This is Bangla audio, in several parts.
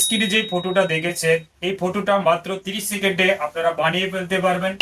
স্ক্রিনে যে ফটোটা দেখেছেন এই ফটোটা মাত্র 30 সেকেন্ডে আপনারা বানিয়ে ফেলতে পারবেন।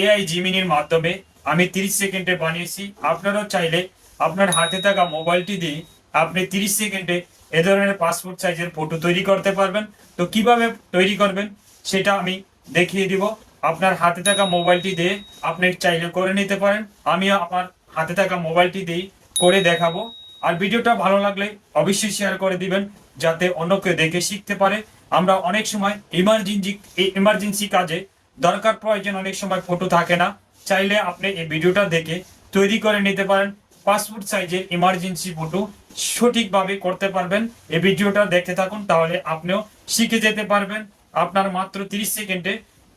এআই জিমিনির মাধ্যমে আমি 30 সেকেন্ডে বানিয়েছি। আপনারাও চাইলে আপনার হাতে থাকা মোবাইলটি দিয়ে আপনি 30 সেকেন্ডে এ ধরনের পাসপোর্ট সাইজের ফটো তৈরি করতে পারবেন। তো কীভাবে তৈরি করবেন সেটা আমি দেখিয়ে দিব। আপনার হাতে থাকা মোবাইলটি দিয়ে আপনি চাইলে করে নিতে পারেন। আমিও আমার হাতে থাকা মোবাইলটি দিয়ে করে দেখাবো। আর ভিডিওটা ভালো লাগলে অবশ্যই শেয়ার করে দিবেন, যাতে অন্য কেউ দেখে শিখতে পারে। আমরা অনেক সময় ইমার্জেন্সি ইমার্জেন্সি কাজে দরকার প্রয়োজন অনেক সময় ফটো থাকে না। চাইলে আপনি এই ভিডিওটা দেখে তৈরি করে নিতে পারেন। পাসপোর্ট সাইজের ইমার্জেন্সি ফটো সঠিকভাবে করতে পারবেন। এই ভিডিওটা দেখতে থাকুন, তাহলে আপনিও শিখে যেতে পারবেন। আপনার মাত্র 30 সেকেন্ডে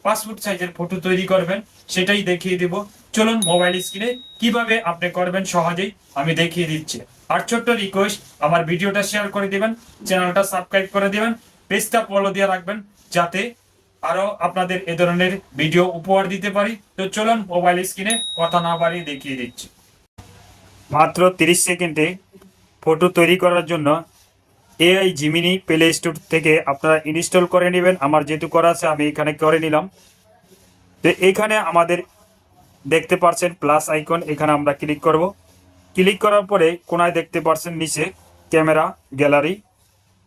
পাসপোর্ট সাইজের ফটো তৈরি করবেন, সেটাই দেখিয়ে দিব। চলুন মোবাইল স্ক্রিনে কীভাবে আপনি করবেন সহজেই, আমি দেখিয়ে দিচ্ছি। আর ছোট্ট রিকোয়েস্ট আমার ভিডিওটা শেয়ার করে দিবেন চ্যানেলটা সাবস্ক্রাইব করে দিবেন পেজটা ফলো দিয়ে রাখবেন, যাতে আরও আপনাদের এ ধরনের ভিডিও উপহার দিতে পারি। তো চলুন মোবাইল স্ক্রিনে কথা না বাড়িয়ে দেখিয়ে দিচ্ছি। মাত্র 30 সেকেন্ডে ফটো তৈরি করার জন্য এআই জিমিনি প্লে স্টোর থেকে আপনারা ইনস্টল করে নেবেন। আমার যেহেতু করা আছে, আমি এখানে করে নিলাম। তো এখানে আমাদের দেখতে পাচ্ছেন প্লাস আইকন এখানে আমরা ক্লিক করব। ক্লিক করার পরে কোনায় দেখতে পাচ্ছেন নিচে ক্যামেরা গ্যালারি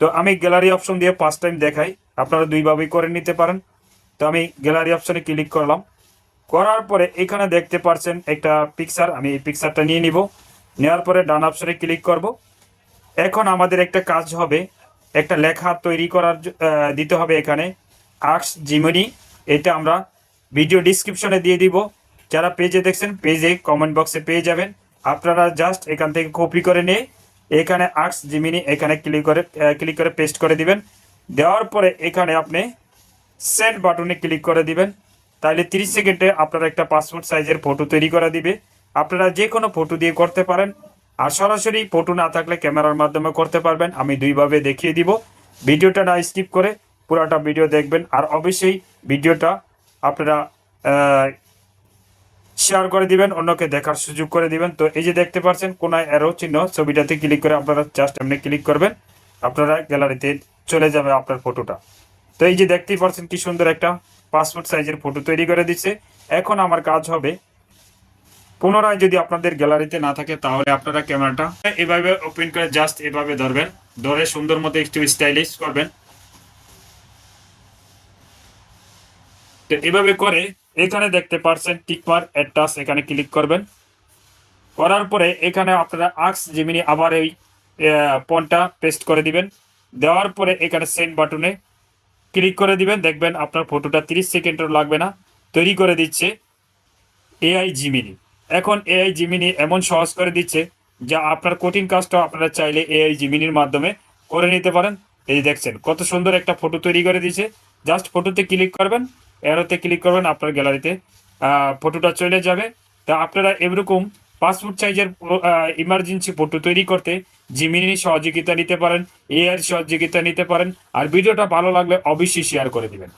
তো আমি গ্যালারি অপশন দিয়ে ফার্স্ট টাইম দেখাই। আপনারা দুইভাবেই করে নিতে পারেন। তো আমি গ্যালারি অপশনে ক্লিক করলাম। করার পরে এখানে দেখতে পাচ্ছেন একটা পিকচার আমি এই পিকচারটা নিয়ে নিব। নেওয়ার পরে ডান অপশনে ক্লিক করব। এখন আমাদের একটা কাজ হবে, একটা লেখা তৈরি করার দিতে হবে এখানে আর্টস জিমনি এটা আমরা ভিডিও ডিসক্রিপশনে দিয়ে দিব। যারা পেজে দেখছেন পেজে কমেন্ট বক্সে পেয়ে যাবেন। আপনারা জাস্ট এখান থেকে কপি করে নিয়ে এখানে আর্টস জিমিনি এখানে ক্লিক করে ক্লিক করে পেস্ট করে দিবেন। দেওয়ার পরে এখানে আপনি সেন্ড বাটনে ক্লিক করে দিবেন। তাহলে 30 সেকেন্ডে আপনারা একটা পাসপোর্ট সাইজের ফটো তৈরি করে দিবে। আপনারা যে কোনো ফটো দিয়ে করতে পারেন। আর সরাসরি ফটো না থাকলে ক্যামেরার মাধ্যমে করতে পারবেন। আমি দুইভাবে দেখিয়ে দিব। ভিডিওটা না স্কিপ করে পুরোটা ভিডিও দেখবেন। আর অবশ্যই ভিডিওটা আপনারা শেয়ার করে দিবেন, অন্যকে দেখার সুযোগ করে দিবেন। তো এই যে দেখতে পাচ্ছেন, কোনায় অ্যারো চিহ্ন, ছবিটাতে ক্লিক করে আপনারা জাস্ট এমনি ক্লিক করবেন। আপনারা গ্যালারিতে চলে যাবে আপনার ফটোটা। তো এই যে দেখতেই পাচ্ছেন কি সুন্দর একটা পাসপোর্ট সাইজের ফটো তৈরি করে দিচ্ছে। এখন আমার কাজ হবে পুনরায় যদি আপনাদের গ্যালারিতে না থাকে, তাহলে আপনারা ক্যামেরাটা এভাবে ওপেন করে জাস্ট এভাবে ধরবেন। ধরে সুন্দর মতো একটু স্টাইলিশ করবেন। তো এভাবে করে এখানে দেখতে পারছেন টিকমার অ্যাডটাস এখানে ক্লিক করবেন। করার পরে এখানে আপনারা আক্স জিমিনি আবার এই পনটা পেস্ট করে দিবেন। দেওয়ার পরে এখানে সেন্ড বাটনে ক্লিক করে দিবেন। দেখবেন আপনার ফটোটা 30 সেকেন্ডও লাগবে না। তৈরি করে দিচ্ছে এআই জিমিনি এখন এআই জিমিনি এমন সহজ করে দিচ্ছে যা আপনার কঠিন কাজটা আপনারা চাইলে এআই জিমিনির মাধ্যমে করে নিতে পারেন। এই দেখছেন, কত সুন্দর একটা ফটো তৈরি করে দিচ্ছে জাস্ট ফটোতে ক্লিক করবেন এরোতে ক্লিক করবেন, আপনার গ্যালারিতে ফটোটা চলে যাবে। তা আপনারা এরকম পাসপোর্ট সাইজের ইমার্জেন্সি ফটো তৈরি করতে জিমিনি সহযোগিতা নিতে পারেন এআই সহযোগিতা নিতে পারেন। আর ভিডিওটা ভালো লাগলে অবশ্যই শেয়ার করে দিবেন।